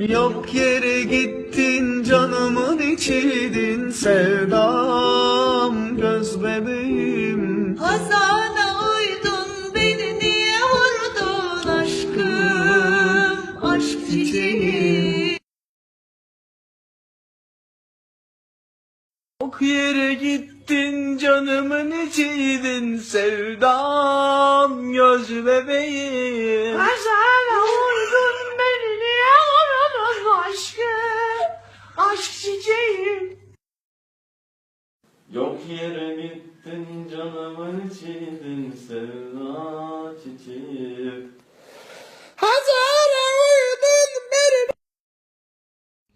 Yok yere gittin canımın içiydin sevdam göz bebeğim. Hazana uydun beni niye vurdun aşkım? Aşk çiçeği. Yok yere gittin canımın içiydin sevdam göz bebeğim. Hazana Yok yere gittin canımın içiydin sevda çiçeğim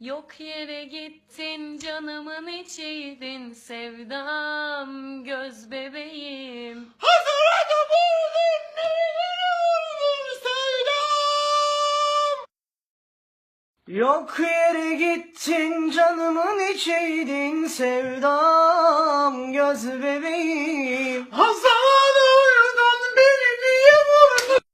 Yok yere gittin canımın içiydin sevdam göz bebeğim Yok yere gittin canımın içiydin sevdam göz bebeğim. Hazana uyudun beni niye vurdun?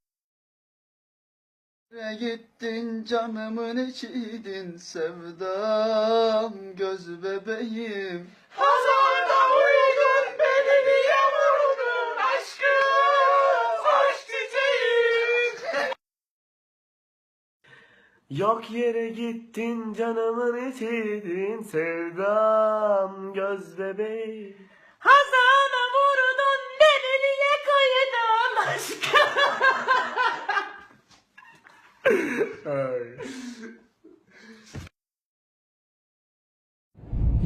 Yere gittin canımın içiydin sevdam göz bebeğim Yok yere gittin canımın içiydin sevdam göz bebeğim Hazana vurdun beni niye kıydın aşkım.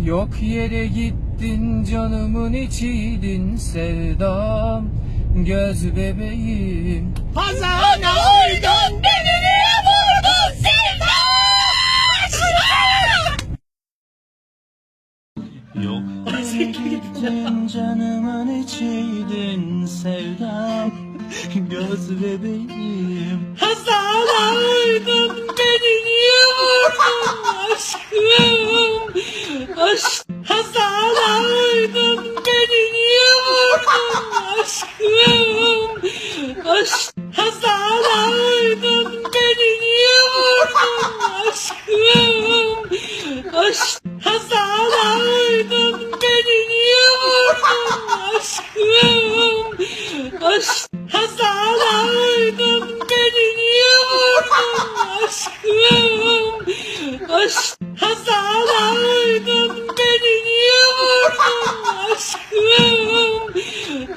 Yok yere gittin canımın içiydin sevdam göz bebeğim. Hazana uydun Yok. Gittin canımın içiydin sevdam. Göz bebeğim. Hazana uydun beni niye vurdun aşkım? Aşk Hazana uydun beni niye vurdun aşkım? Aşk Hazana uydun beni niye vurdun aşkım? Aşk Hazana uydun beni niye vurdun aşkım? Aşk Hazana uydun beni niye vurdun aşkım? Aşk Hazana uydun beni niye vurdun aşkım?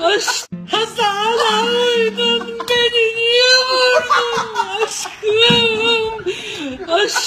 Aşk Hazana uydun beni niye vurdun aşkım? Aşk